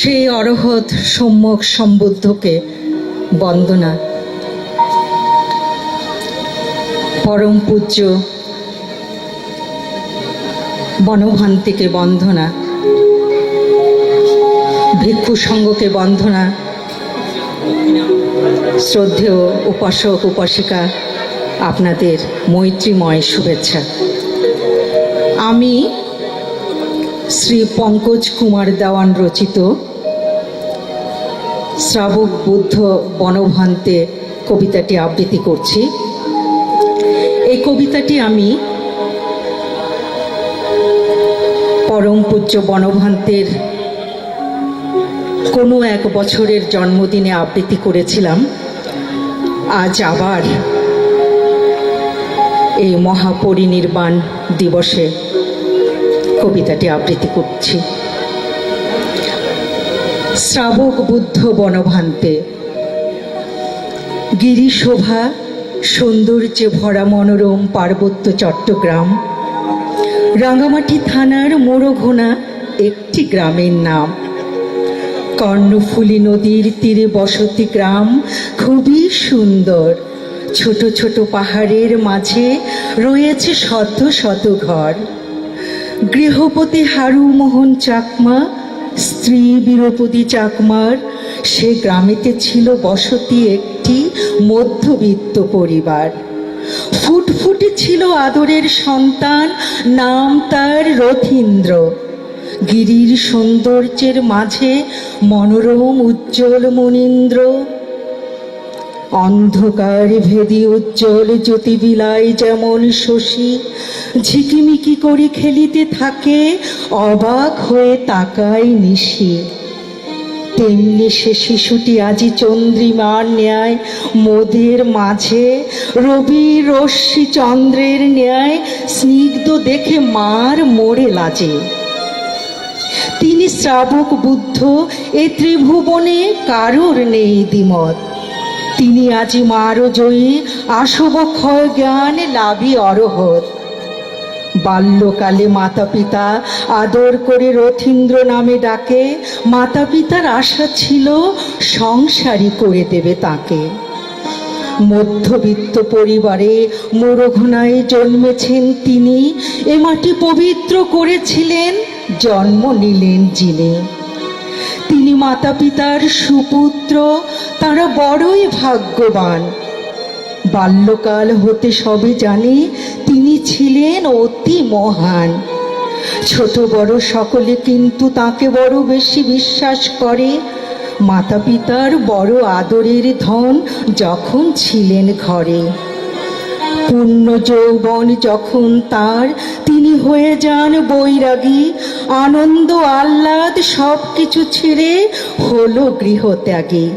সেই অরহত সম্যক সম্বুদ্ধকে বন্দনা। পরম পূজ্য বনভান্তিকে বন্ধনা ভিক্ষু সঙ্গকে বন্ধনা শ্রদ্ধেয় উপাসক, উপাসিকা, আপনাদের মৈত্রীময় শুভেচ্ছা। আমি শ্রী পঙ্কজ কুমার দেওয়ান রচিত শ্রাবক বুদ্ধ বনভান্তে কবিতাটি আবৃত্তি করছি। এই কবিতাটি আমি পরম পূজ্য বনভান্তের কোনো এক বছরের জন্মদিনে আবৃত্তি করেছিলাম। আজ আবার এই মহাপরিনির্বাণ দিবসে কবিতাটি আবৃত্তি করছি। শ্রাবক বুদ্ধ বনভান্তে, গিরিশোভা সৌন্দর্যে ভরা মনোরম পার্বত্য চট্টগ্রাম, রাঙামাটি থানার মোরঘোনা একটি গ্রামের নাম। কর্ণফুলী নদীর তীরে বসতি গ্রাম খুবই সুন্দর। ছোট ছোট পাহাড়ের মাঝে রয়েছে শত শত ঘর। গৃহপতি হারু মোহন চাকমা, স্ত্রী বীরপতি চাকমার। সে গ্রামেতে ছিল বসতি একটি মধ্যবিত্ত পরিবার। ফুটফুটে ছিল আদরের সন্তান, নাম তার রথীন্দ্র। গিরির সৌন্দর্যের মাঝে মনোরম, উজ্জ্বল মনীন্দ্র। অন্ধকার ভেদি উজ্জ্বল জ্যোতিবিলায় যেমন শশী। ঝিকিমিকি করে খেলিতে থাকে, অবাক হয়ে তাকায় নিশি। তেমনি সে শিশুটি আজি চন্দ্রিমার ন্যায় মোদের মাঝে। রবি রশ্মি চন্দ্রের ন্যায় স্নিগ্ধ দেখে মার মোড়ে লাজে। তিনি শ্রাবক বুদ্ধ, এ ত্রিভুবনে কারোর নেই দ্বিমত। তিনি আজি মারও জয়ী আসব ক্ষয় জ্ঞান লাভি অরহত। বাল্যকালে মাতা পিতা আদর করে রথীন্দ্র নামে ডাকে মাতা পিতার আশা ছিল সংসারই করে দেবে তাকে। মধ্যবিত্ত পরিবারে মোরঘনায় জন্মেছেন তিনি, এ মাটি পবিত্র করেছিলেন, জন্ম নিলেন যিনি। তিনি মাতা পিতার সুপুত্র, তারা বড়ই ভাগ্যবান। বাল্যকাল হতে সবে জানে তিনি ছিলেন অতি মহান। ছোট বড় সকলে কিন্তু তাকে বড় বেশি বিশ্বাস করে। মাতা পিতার বড় আদরের ধন যখন ছিলেন ঘরে। পূর্ণ যৌবন যখন তার তিনি হয়ে যান বৈরাগী। আনন্দ, আহ্লাদ সব কিছু ছেড়ে হলো গৃহত্যাগী।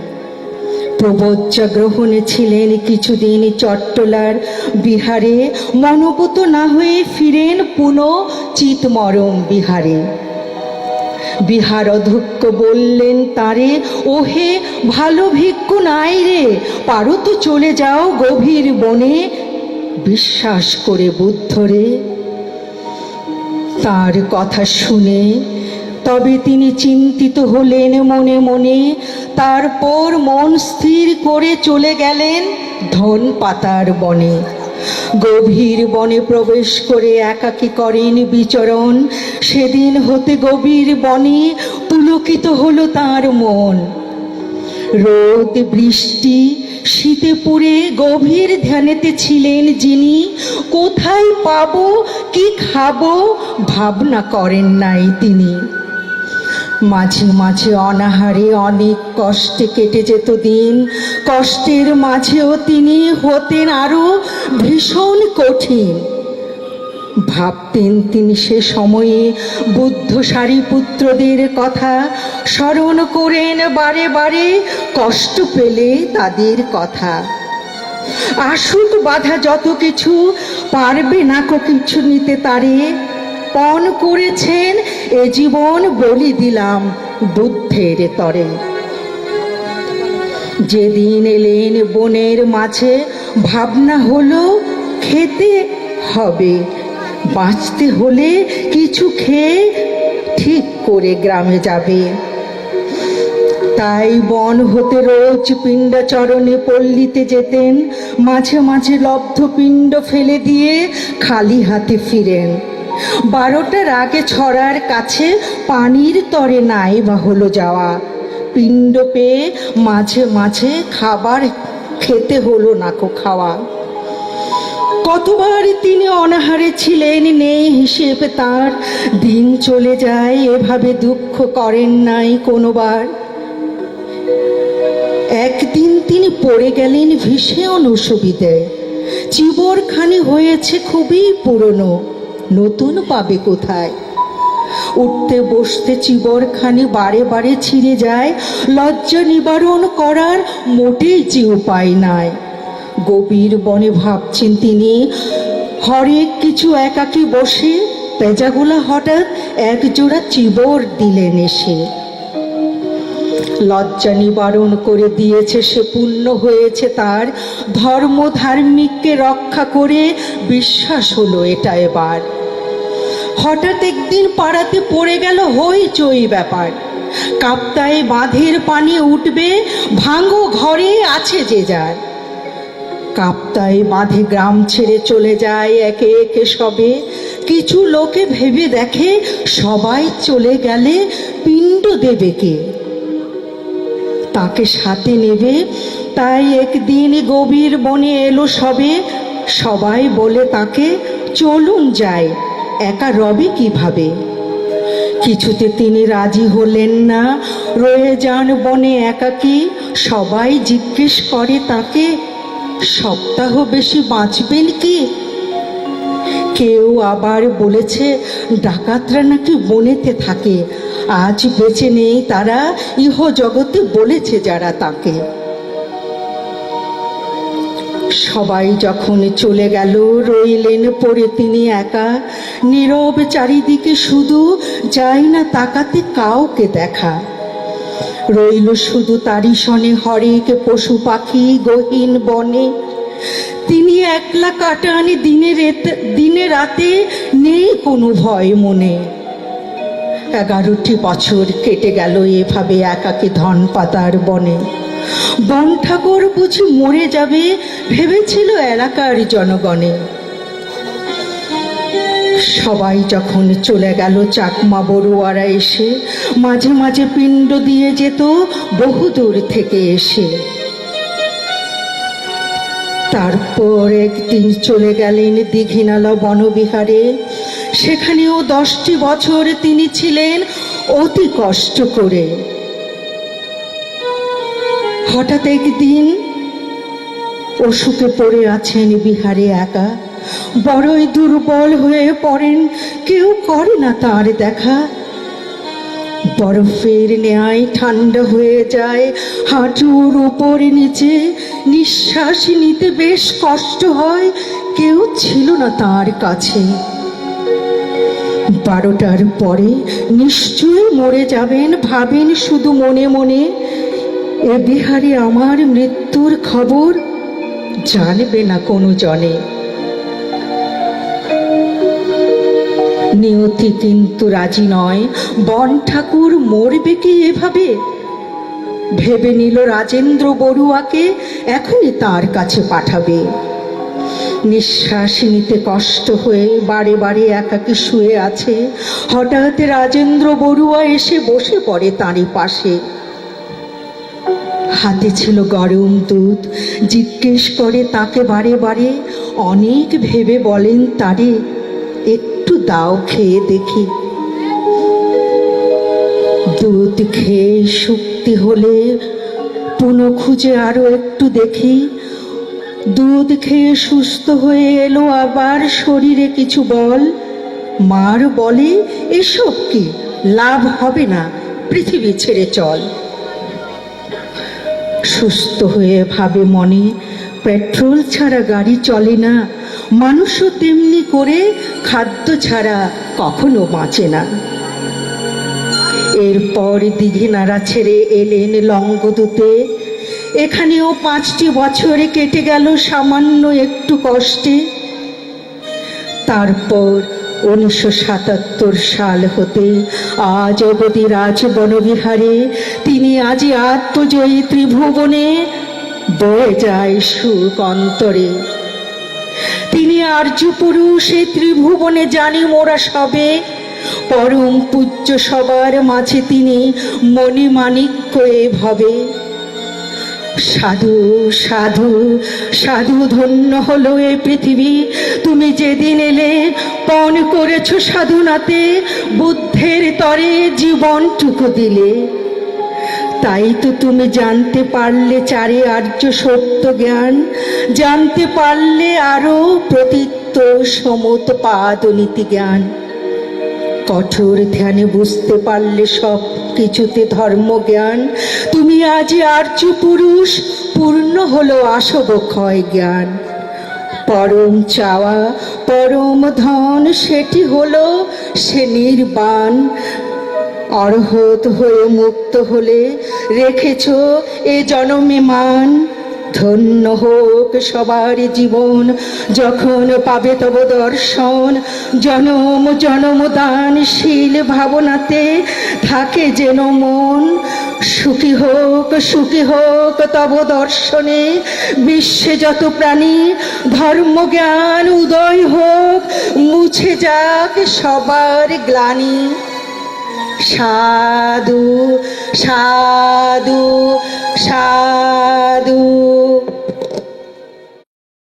প্রবজ্জা গ্রহণে ছিলেন কিছুদিন চট্টলার বিহারে। মনোপুত না হয়ে ফিরেন পুনঃ চিতমরম বিহারে। বিহার অধ্যক্ষ বললেন, তারে, ওহে ভালো ভিক্ষু নাই রে। পারো তো চলে যাও গভীর বনে। বিশ্বাস করে বুদ্ধরে। তার কথা শুনে, তবে তিনি চিন্তিত হলেন মনে মনে। তারপর মন স্থির করে চলে গেলেন ধন পাতার বনে। গভীর বনে প্রবেশ করে একাকী করেন বিচরণ। সেদিন হতে গভীর বনে পুলকিত হলো তার মন। রোদ, বৃষ্টি শীতে পুরে গভীর ধ্যানেতে ছিলেন যিনি, কোথায় পাব, কি খাব ভাবনা করেন নাই তিনি। মাঝে মাঝে অনাহারে অনেক কষ্টে কেটে যেত দিন, কষ্টের মাঝেও তিনি হতেন আরও ভীষণ কঠিন। ভাবতেন তিনি সে সময়ে বুদ্ধ সারি পুত্রদের কথা। স্মরণ করেন বারে বারে কষ্ট পেলে তাদের কথা। আসুক বাধা যত কিছু, পারবে না কো কিছু নিতে তারে। পণ করেছেন, এ জীবন বলি দিলাম বুদ্ধের তরে। যেদিন এলেন বনের মাঝে, ভাবনা হলো, খেতে হবে। বাঁচতে হলে কিছু খেয়ে ঠিক করে গ্রামে যাবে। তাই বন হতে রোজ পিণ্ডাচরণে পল্লীতে যেতেন, মাঝে মাঝে লব্ধ পিণ্ড ফেলে দিয়ে খালি হাতে ফিরেন। বারোটার আগে ছড়ার কাছে পানির তরে নাই বা হলো যাওয়া। পিণ্ড পেয়ে মাঝে মাঝে খাবার খেতে হলো নাকো খাওয়া। কতবার তিনি অনাহারে ছিলেন, নেই হিসেব তার। দিন চলে যায়, এভাবে দুঃখ করেন নাই কোনোবার। একদিন তিনি পড়ে গেলেন ভীষণ অসুবিধে। চিবরখানি হয়েছে খুবই পুরনো, নতুন পাবে কোথায়? উঠতে বসতে চিবরখানি বারে বারে ছিঁড়ে যায়, লজ্জা নিবারণ করার মোটেই যে উপায় নাই। গভীর বনে ভাবছেন তিনি। হরেক কিছু একাকি বসে পেঁজাগুলা হঠাৎ এক জোড়া চিবর দিলেন এসে। লজ্জা নিবারণ করে দিয়েছে সে, পূর্ণ হয়েছে তার ধর্ম ধার্মিককে রক্ষা করে বিশ্বাস হলো এটা এবার। হঠাৎ একদিন পাড়াতে পড়ে গেল হই হইচই ব্যাপার। কাপ্তায় বাঁধের পানি উঠবে, ভাঙো ঘরে আছে যে যার। কাপ্তায় বাঁধে গ্রাম ছেড়ে চলে যায় একে একে সবে। কিছু লোকে ভেবে দেখে, সবাই চলে গেলে পিণ্ড দেবে কে? তাকে সাথে নেবে, তাই একদিন গভীর বনে এলো সবে। সবাই বলে তাকে, চলুন যায় একা রবে কীভাবে? কিছুতে তিনি রাজি হলেন না, রয়ে যান বনে একাকী। সবাই জিজ্ঞেস করে তাকে সপ্তাহ বেশি বাঁচবেন কি? কেউ আবার বলেছে, ডাকাতরা নাকি বনেতে থাকে। আজ বেঁচে নেই তারা ইহ জগতে বলেছে যারা তাকে। সবাই যখন চলে গেল, রইলেন পড়ে তিনি একা। নীরব চারিদিকে শুধু যায় না তাকাতে কাউকে দেখা। রইল শুধু তারি সনে হরেক পশু পাখি গহীন বনে। তিনি একলা কাটান দিনে রেত- দিনে রাতে নেই কোনো ভয় মনে। এগারোটি বছর কেটে গেল এভাবে একাকে ধন পাতার বনে। বন ঠাকুর বুঝি মরে যাবে, ভেবেছিল এলাকার জনগণে। সবাই যখন চলে গেল চাকমা বড়ুয়ারা এসে, মাঝে মাঝে পিণ্ড দিয়ে যেত বহুদূর থেকে এসে। তারপর একদিন চলে গেলেন দীঘিনালা বনবিহারে। সেখানেও দশটি বছর তিনি ছিলেন অতি কষ্ট করে। হঠাৎ একদিন অসুখে পড়ে আছেন বিহারে একা। বড়ই দুর্বল হয়ে পড়েন, কেউ করে না তার দেখা। বরফের ন্যায় ঠান্ডা হয়ে যায়, হাঁটুর উপর নিচে নিঃশ্বাস নিতে বেশ কষ্ট হয়, কেউ ছিল না তার কাছে। বারোটার পরে নিশ্চয়ই মরে যাবেন, ভাবেন শুধু মনে মনে, এ বিহারে আমার মৃত্যুর খবর? জানবে না কোনো জনে। নিয়তি কিন্তু রাজি নয়। বন ঠাকুর মরবে কি এভাবে? ভেবে নিল রাজেন্দ্র বড়ুয়াকে, এখনই তার কাছে পাঠাবে। নিঃশ্বাস নিতে কষ্ট হয়ে বারে বারে একাকি শুয়ে আছে। হঠাৎ রাজেন্দ্র বড়ুয়া এসে বসে পড়ে তারই পাশে। হাতে ছিল গরম দুধ। জিজ্ঞেস করে তাকে বারে বারে। অনেক ভেবে বলেন, তারে দাও খেয়ে দেখি। দুধ খেয়ে শক্তি হলে পুনঃ খুঁজে আরও একটু দেখি। দুধ খেয়ে সুস্থ হয়ে এলো আবার শরীরে কিছু বল। মার বলে, এসব কি? লাভ হবে না, পৃথিবী ছেড়ে চল। সুস্থ হয়ে ভাবে মনে, পেট্রোল ছাড়া গাড়ি চলে না মানুষও তেমনি করে খাদ্য ছাড়া কখনো বাঁচে না। এরপর দিঘি নাড়া ছেড়ে এলেন লঙ্গদূতে। এখানেও পাঁচটি বছরে কেটে গেল সামান্য একটু কষ্টে। তারপর উনিশশো সাতাত্তর সাল হতে আজ অবধি রাজ বনবিহারে তিনি আজি আত্মজয়ী ত্রিভুবনে বয়ে যায় সুখ অন্তরে। আর্য পুরুষে ত্রিভুবনে জানি মোরা সবে। পরম পূজ্য সবার মাঝে তিনি মণিমাণিক্য এ ভবে। সাধু সাধু সাধু ধন্য হলো এ পৃথিবী। তুমি যেদিন এলে পণ করেছ সাধুনাতে, বুদ্ধের তরে জীবনটুকু দিলে। তাই তো তুমি জানতে পারলে চারে আর্য সত্য জ্ঞান। জানতে পারলে আরও প্রতীত্য সমত পাদ নীতি জ্ঞান। কঠোর ধ্যানে বুঝতে পারলে সব কিছুতে ধর্মজ্ঞান তুমি আজ আর্য পুরুষ, পূর্ণ হলো আসব ক্ষয় জ্ঞান। পরম চাওয়া, পরম ধন, সেটি হলো সে নির্বাণ। অর্হত হয়ে মুক্ত হলে রেখেছ এ জনমে মান। ধন্য হোক সবার জীবন, যখন পাবে তব দর্শন। জনম জনম দানশীল ভাবনাতে থাকে যেন মন। সুখী হোক সুখী হোক তব দর্শনে বিশ্বে যত প্রাণী ধর্মজ্ঞান উদয় হোক, মুছে যাক সবার গ্লানি। সাধু সাধু সাধু।